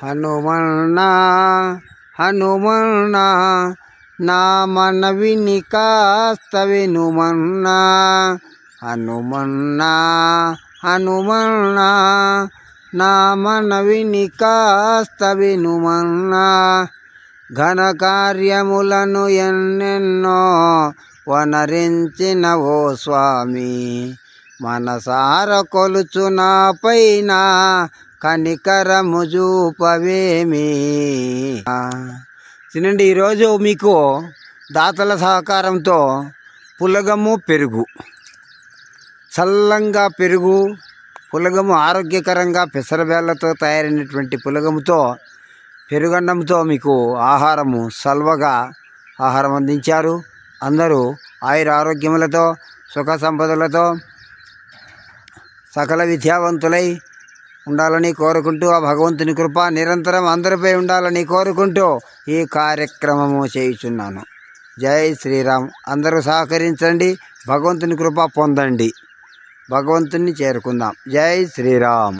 హనుమన్నా హనుమన్నా నా మనవిని కాస్త వినుమన్నా హనుమన్నా హనుమన్నా నా మనవిని కాస్త వినుమన్నా ఘన కార్యములను ఎన్నెన్నో వనరించిన ఓ స్వామి మనసార కొలుచు నా పైన కనికరము చూపవేమి? తినండి ఈరోజు మీకు దాతల సహకారంతో పులగము పెరుగు. చల్లంగా పెరుగు పులగము ఆరోగ్యకరంగా పెసరబేళ్ళతో తయారైనటువంటి పులగముతో పెరుగన్నంతో మీకు ఆహారము సల్వగా ఆహారం అందించారు. అందరూ ఆయుర ఆరోగ్యములతో సుఖ సంపదలతో సకల విద్యావంతులై ఉండాలని కోరుకుంటూ ఆ భగవంతుని కృప నిరంతరం అందరిపై ఉండాలని కోరుకుంటూ ఈ కార్యక్రమము చేయుచున్నాను. జై శ్రీరామ్. అందరూ సహకరించండి. భగవంతుని కృప పొందండి. భగవంతుని చేరుకుందాం. జై శ్రీరామ్.